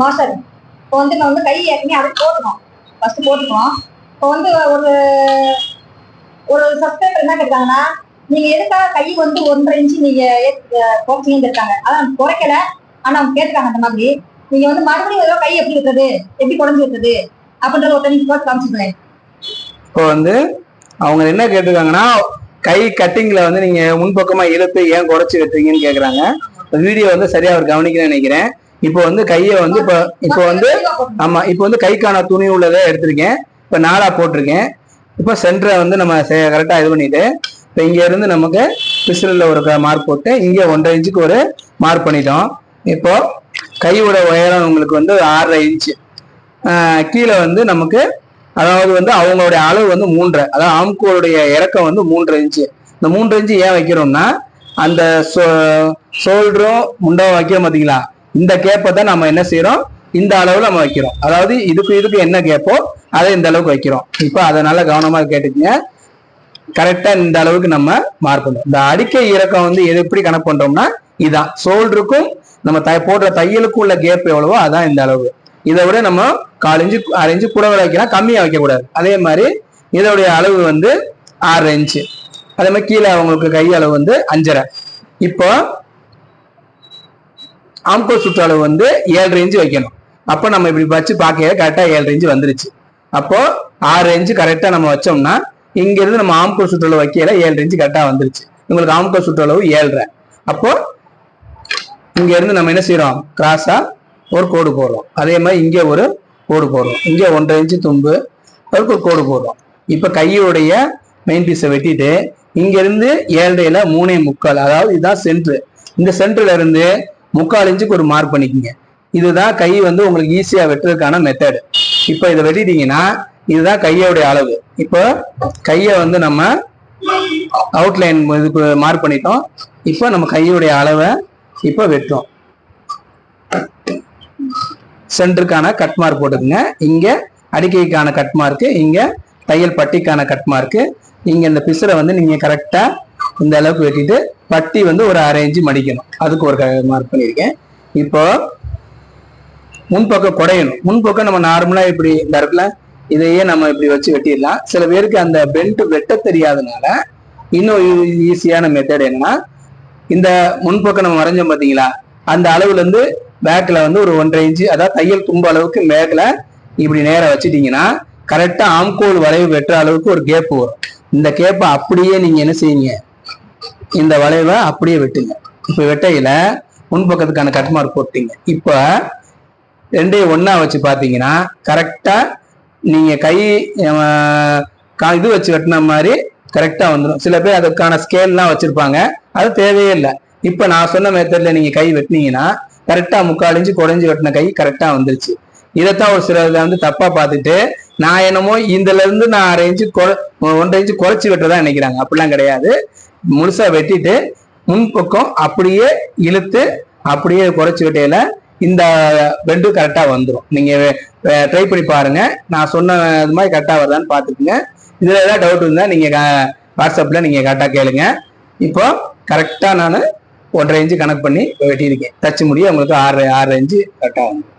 Master இப்போ வந்து நான் வந்து கை ஏற்கனவே அதுக்கு போட்டுக்கோம் ஃபர்ஸ்ட் போட்டுக்கோம் இப்போ வந்து ஒரு ஒரு சப்ஸ்கிரைபர் என்ன கேட்டாங்கன்னா நீங்க எதுக்காக கை வந்து ஒன்றரை இன்ச்சு நீங்க குறைச்சிங்கன்னு இருக்காங்க அதான் குறைக்கல. ஆனா அவங்க கேட்டுக்காங்க அந்த மாதிரி. நீங்க வந்து மறுபடியும் ஏதோ கை எப்படி வைக்கிறது எப்படி குறைஞ்சு வைக்கிறது அப்படின்றத ஒரு நீங்க போட்டு காமிச்சுக்கிறேன் இப்போ வந்து அவங்க என்ன கேட்டிருக்காங்கன்னா கை கட்டிங்ல வந்து நீங்க முன்பக்கமா இழுத்து ஏன் குறைச்சு வெட்டுறீங்கன்னு கேக்குறாங்க. வீடியோ வந்து சரியா அவர் கவனிக்கணும்னு நினைக்கிறேன். இப்போ வந்து கையை வந்து இப்போ இப்போ வந்து ஆமா இப்போ வந்து கைக்கான துணி உள்ளதை எடுத்திருக்கேன். இப்போ நாலா போட்டிருக்கேன். இப்போ சென்டரை வந்து நம்ம கரெக்டாக இது பண்ணிட்டு இப்போ இங்கேருந்து நமக்கு பிசிலில் ஒரு மார்க் போட்டு இங்கே ஒன்றரை இன்ச்சுக்கு ஒரு மார்க் பண்ணிட்டோம். இப்போ கையோட உயரம் உங்களுக்கு வந்து ஆறரை இன்ச்சு கீழே வந்து நமக்கு அதாவது வந்து அவங்களுடைய அளவு வந்து மூன்றரை. அதாவது ஆம்கோளுடைய இறக்கம் வந்து மூன்றரை இன்ச்சு இந்த மூன்றரை இன்ச்சு ஏன் வைக்கிறோம்னா அந்த சோ ஷோல்டரும் முண்டாவும் வைக்கிறோம் பார்த்தீங்களா இந்த கேப்பை தான் நம்ம என்ன செய்யறோம் இந்த அளவு நம்ம வைக்கிறோம். அதாவது இதுக்கு இதுக்கு என்ன கேப்போ அதை இந்த அளவுக்கு வைக்கிறோம். இப்போ அதை நல்லா கவனமாக கேட்டுக்கங்க கரெக்டாக இந்த அளவுக்கு நம்ம மார்க் பண்ணுவோம் இந்த அடிக்கை இறக்கம் வந்து எது எப்படி கணக்கு பண்றோம்னா இதான். சோல்டருக்கும் நம்ம தை போடுற தையலுக்கும் உள்ள கேப் எவ்வளவோ அதான் இந்த அளவு. இதை விட நம்ம காலஞ்சு அரைஞ்சு கூட வைக்கலாம் கம்மியாக வைக்கக்கூடாது. அதே மாதிரி இதோடைய அளவு வந்து ஆறு இன்ச்சு. அதே மாதிரி கீழே அவங்களுக்கு கை அளவு வந்து அஞ்சரை. இப்போ ஆம்கோ சுற்றளவு வந்து ஏழு இன்ச்சு வைக்கணும். அப்போ நம்ம இப்படி வச்சு பார்க்க கரெக்டாக ஏழு இன்ச்சு வந்துருச்சு. அப்போ ஆறு இன்ச்சு கரெக்டாக நம்ம வச்சோம்னா இங்கிருந்து நம்ம ஆம்கோ சுற்றளவு வைக்கல ஏழு இன்ச்சு கரெக்டாக வந்துருச்சு. உங்களுக்கு ஆம்கோ சுற்றளவு ஏழரை. அப்போ இங்கிருந்து நம்ம என்ன செய்யறோம்? கிராஸா ஒரு கோடு போடுறோம். அதே மாதிரி இங்கே ஒரு கோடு போடுறோம். இங்கே ஒன்றரை இன்ச்சு தும்பு அதுக்கு ஒரு கோடு போடுறோம். இப்போ கையுடைய மெயின் பீஸை வெட்டிட்டு இங்கேருந்து ஏழரையில மூணே முக்கால் அதாவது இதுதான் சென்ட்ரு இந்த சென்டர்ல இருந்து முக்கால் இன்ச்சுக்கு ஒரு மார்க் பண்ணிக்கோங்க. இதுதான் கை வந்து உங்களுக்கு ஈஸியா வெட்டுறதுக்கான மெத்தடு இப்போ இதை வெட்டிட்டீங்கன்னா இதுதான் கையோடைய அளவு. இப்போ கையை வந்து நம்ம அவுட்லைன் இதுக்கு மார்க் பண்ணிட்டோம். இப்போ நம்ம கையுடைய அளவை இப்போ வெட்டுறோம். சென்டருக்கான கட் மார்க் போட்டுக்குங்க. இங்க அடிக்கைக்கான கட் மார்க்கு இங்க தையல் பட்டிக்கான கட் மார்க்கு இங்க இந்த பிசுரை வந்து நீங்க கரெக்டா இந்த அளவுக்கு வெட்டிட்டு பட்டி வந்து ஒரு அரை இன்ச்சு மடிக்கணும். அதுக்கு ஒரு மார்க் பண்ணியிருக்கேன். இப்போ முன்பக்கம் குடையணும். முன்பக்கம் நம்ம நார்மலா இப்படி இந்த இடத்துல இதையே நம்ம இப்படி வச்சு வெட்டிடலாம். சில பேருக்கு அந்த பெல்ட் வெட்ட தெரியாதனால இன்னும் ஈஸியான மெத்தட் என்னன்னா இந்த முன்பக்கம் நம்ம வரைஞ்சோம் பாத்தீங்களா அந்த அளவுல இருந்து பேக்ல வந்து ஒரு ஒன்றரை இன்ச்சு அதாவது தையல் தும்ப அளவுக்கு பேக்ல இப்படி நேரம் வச்சுட்டீங்கன்னா கரெக்டா ஆம்கோல் வளைவு வெட்டுற அளவுக்கு ஒரு கேப் வரும். இந்த கேப்பை அப்படியே நீங்க என்ன செய்யுங்க இந்த வளைவை அப்படியே வெட்டுங்க. இப்போ வெட்டையில முன்பக்கத்துக்கான கட்மார்க் போட்டீங்க இப்போ ரெண்டையும் ஒன்றா வச்சு பார்த்தீங்கன்னா கரெக்டாக நீங்கள் கை கா- இது வச்சு வெட்டின மாதிரி கரெக்டாக வந்துடும் சில பேர் அதுக்கான ஸ்கேல்லாம் வச்சுருப்பாங்க. அது தேவையே இல்லை. இப்போ நான் சொன்ன மெத்தடில் நீங்கள் கை வெட்டினீங்கன்னா கரெக்டாக முக்கால் இன்ச்சு குறைஞ்சி வெட்டின கை கரெக்டாக வந்துருச்சு. இதைத்தான் ஒரு சிலர் வந்து தப்பாக பார்த்துட்டு நான் என்னமோ இதுலேருந்து நான் அரை இன்ச்சு குறை- ஒன்றரை இன்ச்சு குறைச்சி வெட்டுறதா நினைக்கிறாங்க. அப்படிலாம் கிடையாது. முழுசா வெட்டிட்டு முன்பக்கம் அப்படியே இழுத்து அப்படியே குறைச்சி வெட்டையில இந்த பெண்டு கரெக்டா வந்துடும் நீங்க ட்ரை பண்ணி பாருங்க. நான் சொன்ன இது மாதிரி கரெக்டா வருதான்னு பார்த்துக்குங்க. இதுல ஏதாவது டவுட் இருந்தா நீங்க க- வாட்ஸ்அப்ல நீங்க கரெக்டா கேளுங்க. இப்போ கரெக்டா நான் ஒன்றரை இன்ச்சு கணக்கு பண்ணி வெட்டியிருக்கேன். தச்சு முடிய உங்களுக்கு ஆறு ஆறு இன்ச்சு கரெக்டாக வந்துடும்